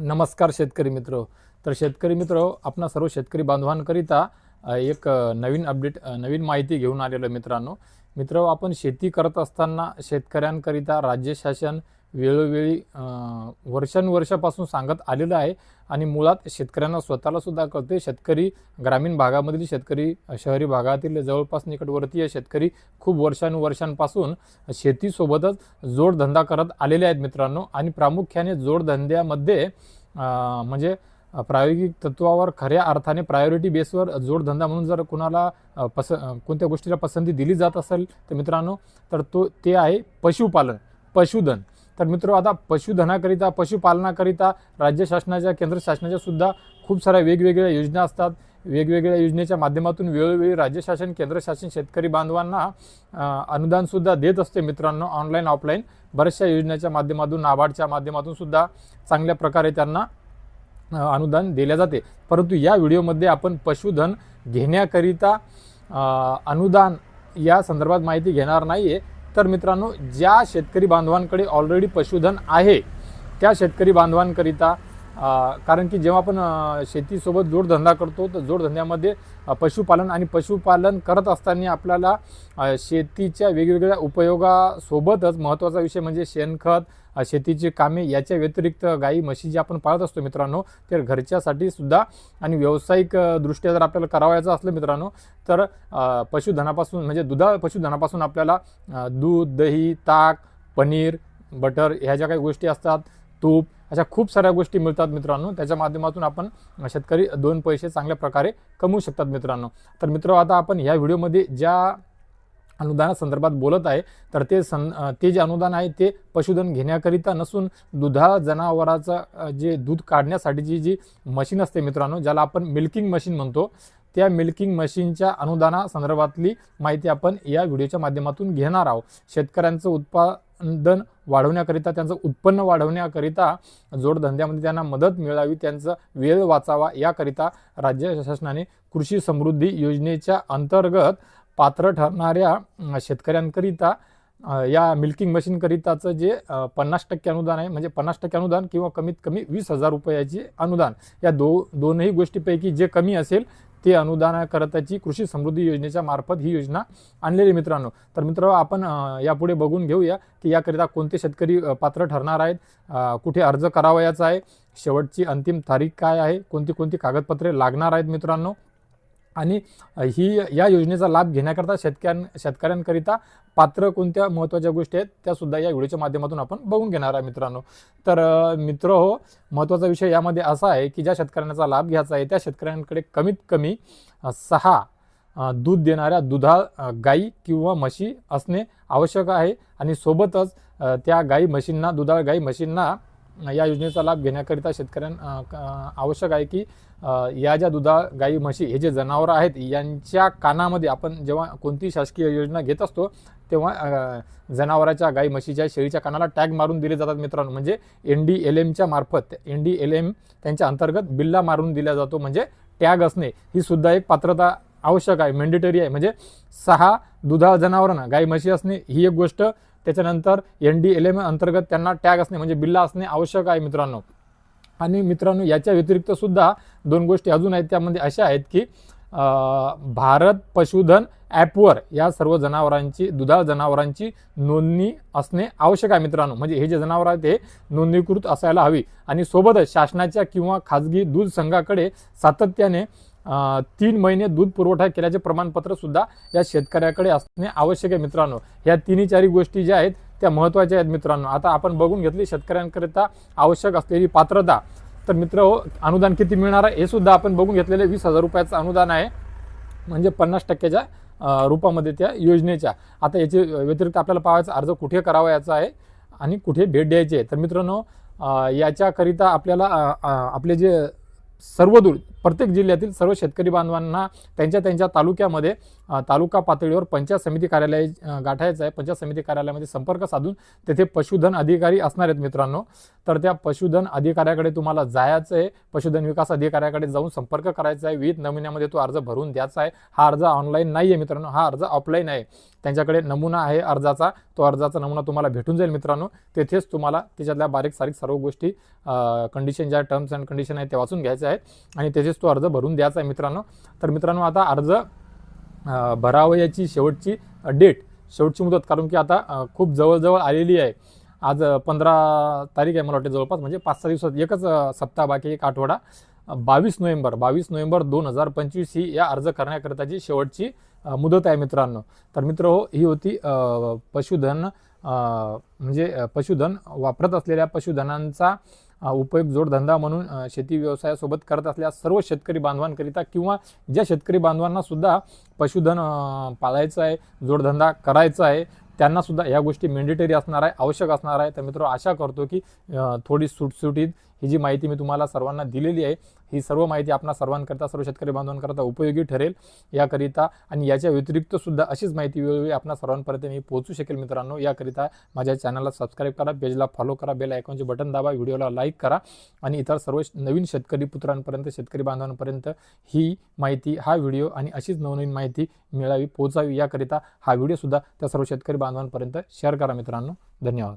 नमस्कार शेतकरी मित्र. तर शेतकरी मित्र आपणा सर्व शेतकरी बांधवांकरिता एक नवीन अपडेट नवीन माहिती घेऊन आलेलो मित्रांनो. मित्र आपण शेती करत असताना शेतकऱ्यांकरिता राज्य शासन वेळोवेळी वर्षानुवर्षापासून सांगत आलेलं आहे आणि मुळात शेतकऱ्यांना स्वतःलासुद्धा कळते. शेतकरी ग्रामीण भागामधील शेतकरी शहरी भागातील जवळपास निकटवर्तीय शेतकरी खूप वर्षानुवर्षांपासून शेतीसोबतच जोडधंदा करत आलेले आहेत मित्रांनो. आणि प्रामुख्याने जोडधंद्यामध्ये म्हणजे प्रायोगिक तत्वावर खऱ्या अर्थाने प्रायोरिटी बेसवर जोडधंदा म्हणून जर कुणाला पस कोणत्या गोष्टीला पसंती दिली जात असेल तर मित्रांनो तर तो ते आहे पशुपालन पशुधन. तर मित्र आता पशुधनाकरिता पशुपालनाकरिता राज्य शासनाच्या केंद्र शासनाच्या सुद्धा खूप साऱ्या वेगवेगळ्या योजना असतात. वेगवेगळ्या योजनेच्या माध्यमातून वेळोवेळी राज्य शासन केंद्र शासन शेतकरी बांधवांना अनुदानसुद्धा देत असते मित्रांनो ऑनलाईन ऑफलाईन बऱ्याचशा योजनेच्या माध्यमातून नाबार्डच्या माध्यमातून सुद्धा चांगल्या प्रकारे त्यांना अनुदान दिले जाते. परंतु या व्हिडिओमध्ये आपण पशुधन घेण्याकरिता अनुदान या संदर्भात माहिती घेणार नाही आहे तर मित्रांनो ज्या शेतकरी बांधवांकडे ऑलरेडी पशुधन आहे त्या शेतकरी बांधवांकरिता कारण की जेव्हा आपण शेतीसोबत जोडधंदा करतो तर जोडधंद्यामध्ये पशुपालन आणि पशुपालन करत असताना आपल्याला शेतीच्या वेगवेगळ्या उपयोगासोबतच महत्त्वाचा विषय म्हणजे शेणखत शेतीची कामे याच्या व्यतिरिक्त गाई म्हशी जे आपण पाळत असतो मित्रांनो तर घरच्यासाठी सुद्धा आणि व्यावसायिक दृष्ट्या जर आपल्याला करावायचं असलं मित्रांनो तर पशुधनापासून म्हणजे दुधा पशुधनापासून आपल्याला दूध दही ताक पनीर बटर ह्या ज्या काही गोष्टी असतात तूप अशा खूप साऱ्या गोष्टी मिळतात मित्रांनो. त्याच्या माध्यमातून आपण शेतकरी दोन पैसे चांगल्या प्रकारे कमवू शकतात मित्रांनो. तर मित्र आता आपण ह्या व्हिडिओमध्ये ज्या अनुदानासंदर्भात बोलत आहे तर ते सन ते जे अनुदान आहे ते पशुधन घेण्याकरिता नसून दुधा जनावराचं जे दूध काढण्यासाठीची जी मशीन असते मित्रांनो ज्याला आपण मिल्किंग मशीन म्हणतो त्या मिल्किंग मशीनच्या अनुदानासंदर्भातली माहिती आपण या व्हिडिओच्या माध्यमातून घेणार आहोत. शेतकऱ्यांचं उत्पादन वाढवण्याकरिता त्यांचं उत्पन्न वाढवण्याकरिता जोडधंद्यामध्ये त्यांना मदत मिळावी त्यांचा वेळ वाचावा याकरिता राज्य शासनाने कृषी समृद्धी योजनेच्या अंतर्गत पात्र ठरणाऱ्या शेतकऱ्यांकरिता या मिल्किंग मशीनकरिताचं जे पन्नास टक्के अनुदान आहे म्हणजे पन्नास टक्के अनुदान किंवा कमीत कमी वीस हजार रुपयाचे अनुदान. या दो दोनही गोष्टीपैकी जे कमी असेल ते अनुदानाकरताची कृषी समृद्धी योजनेच्या मार्फत ही योजना आणलेली मित्रांनो. तर मित्र आपण यापुढे बघून घेऊया की याकरिता कोणते शेतकरी पात्र ठरणार आहेत कुठे अर्ज करावयाचा आहे शेवटची अंतिम तारीख काय आहे कोणती कोणती कागदपत्रे लागणार आहेत मित्रांनो. आणि ही या योजनेचा लाभ घेण्याकरता शेतकऱ्यां शेतकऱ्यांकरिता पात्र कोणत्या महत्त्वाच्या गोष्टी आहेत त्यासुद्धा या व्हिडिओच्या माध्यमातून आपण बघून घेणार आहे मित्रांनो. तर मित्र हो महत्त्वाचा विषय यामध्ये असा आहे की ज्या शेतकऱ्यांचा लाभ घ्यायचा आहे त्या शेतकऱ्यांकडे कमीत कमी सहा दूध देणाऱ्या दुधा गाई किंवा म्हशी असणे आवश्यक आहे. आणि सोबतच त्या गाई म्हशींना दुधाळ गाई म्हशींना या योजनेचा लाभ घेण्याकरिता शेतकऱ्यांना क- आवश्यक आहे की या ज्या दुधा गाई म्हशी हे जे जनावरं आहेत यांच्या कानामध्ये आपण जेव्हा कोणती शासकीय योजना घेत असतो तेव्हा जनावराच्या गाई म्हशीच्या शेळीच्या कानाला टॅग मारून दिले जातात मित्रांनो. म्हणजे एन डी एल एमच्या मार्फत एन डी एल एम त्यांच्या अंतर्गत बिल्ला मारून दिला जातो. म्हणजे टॅग असणे ही सुद्धा एक पात्रता आवश्यक आहे मेंडेटरी आहे. म्हणजे सहा दुधाळ जनावरांना गाई म्हशी असणे ही एक गोष्ट. त्याच्यानंतर एन डी एल एम अंतर्गत त्यांना टॅग असणे म्हणजे बिल्ला असणे आवश्यक आहे मित्रांनो. आणि मित्रांनो याच्या व्यतिरिक्त सुद्धा दोन गोष्टी अजून आहेत त्यामध्ये अशा आहेत की भारत पशुधन ॲपवर या सर्व जनावरांची दुधाळ जनावरांची नोंदणी असणे आवश्यक आहे मित्रांनो. म्हणजे हे जे जनावर आहेत हे नोंदणीकृत असायला हवी. आणि सोबतच शासनाच्या किंवा खाजगी दूध संघाकडे सातत्याने तीन महिने दूध पुरवठा केल्याचे प्रमाणपत्र सुद्धा या शेतकऱ्याकडे असणे आवश्यक आहे मित्रांनो. या तिन्ही चारी गोष्टी ज्या आहेत त्या महत्त्वाच्या आहेत मित्रांनो. आता आपण बघून घेतली शेतकऱ्यांकरिता आवश्यक असलेली पात्रता. तर मित्र हो अनुदान किती मिळणार आहे? हे सुद्धा आपण बघून घेतलेले वीस हजार रुपयाचं अनुदान आहे. म्हणजे पन्नास टक्क्याच्या रूपामध्ये त्या योजनेच्या. आता याचे व्यतिरिक्त आपल्याला पाहायचा अर्ज कुठे करावा याचा आहे आणि कुठे भेट द्यायची आहे. तर मित्रांनो याच्याकरिता आपल्याला आपले जे सर्वदूर प्रत्येक जिल्ह्यातील सर्व शेतकरी बांधवांना त्यांच्या त्यांच्या तालुक्यामध्ये तालुका पातळीवर पंचायत समिती कार्यालय गाठायचं आहे. पंचायत समिती कार्यालयामध्ये संपर्क साधून तेथे पशुधन अधिकारी असणार आहेत मित्रांनो. तर त्या पशुधन अधिकाऱ्याकडे तुम्हाला जायचं आहे. पशुधन विकास अधिकाऱ्याकडे जाऊन संपर्क करायचा आहे. विविध नमुन्यामध्ये तो अर्ज भरून द्यायचा आहे. हा अर्ज ऑनलाईन नाही आहे मित्रांनो. हा अर्ज ऑफलाईन आहे. त्यांच्याकडे नमुना आहे अर्जाचा. तो अर्जाचा नमुना तुम्हाला भेटून जाईल मित्रांनो. तेथेच तुम्हाला त्याच्यातल्या बारीक सारीक सर्व गोष्टी कंडिशन ज्या टर्म्स अँड कंडिशन आहेत त्या वाचून घ्यायचे आहेत. आणि तेथेच तो अर्ज भरून द्यायचा आहे मित्रांनो. तर मित्रांनो आता अर्ज भरावयाची शेवटची डेट शेवटची मुदत. कारण की आता खूप जवळजवळ आलेली आहे. आज पंधरा तारीख आहे मला वाटते जवळपास म्हणजे पाच सहा दिवसात एकच सप्ताह बाकी एक आठवडा. बावीस नोव्हेंबर बावीस नोव्हेंबर दोन हजार पंचवीस ही या अर्ज करण्याकरिताची शेवटची मुदत आहे मित्रांनो. तर मित्र हो ही होती पशुधन म्हणजे पशुधन वापरत असलेल्या पशुधनांचा उपयोग जोडधंदा म्हणून शेती व्यवसायासोबत करत असलेल्या सर्व शेतकरी बांधवांकरिता किंवा ज्या शेतकरी बांधवांना सुद्धा पशुधन पाळायचं आहे जोडधंदा करायचा आहे त्यांना सुद्धा या गोष्टी मेंडेटरी असणार आहे आवश्यक असणार आहे. तर मित्र आशा करतो की थोडी सुटसुटीत ही जी माहिती मी तुम्हाला सर्वांना दिलेली आहे ही सर्व माहिती आपणा सर्वांकरता सर्व शेतकरी बांधवांकरता उपयोगी ठरेल याकरिता आणि याच्या व्यतिरिक्त सुद्धा अशीच माहिती वेळोवेळी आपणा सर्वांपर्यंत मी पोहोचू शकेल मित्रांनो. याकरिता माझ्या चॅनलला सबस्क्राईब करा पेजला फॉलो करा बेल आयकॉनचे बटन दाबा व्हिडिओला लाईक करा आणि इतर सर्व नवीन शेतकरी पुत्रांपर्यंत शेतकरी बांधवांपर्यंत ही माहिती हा व्हिडिओ आणि अशीच नवनवीन माहिती मिळावी पोहोचावी याकरिता हा व्हिडिओसुद्धा त्या सर्व शेतकरी बांधवांपर्यंत शेअर करा मित्रांनो. धन्यवाद.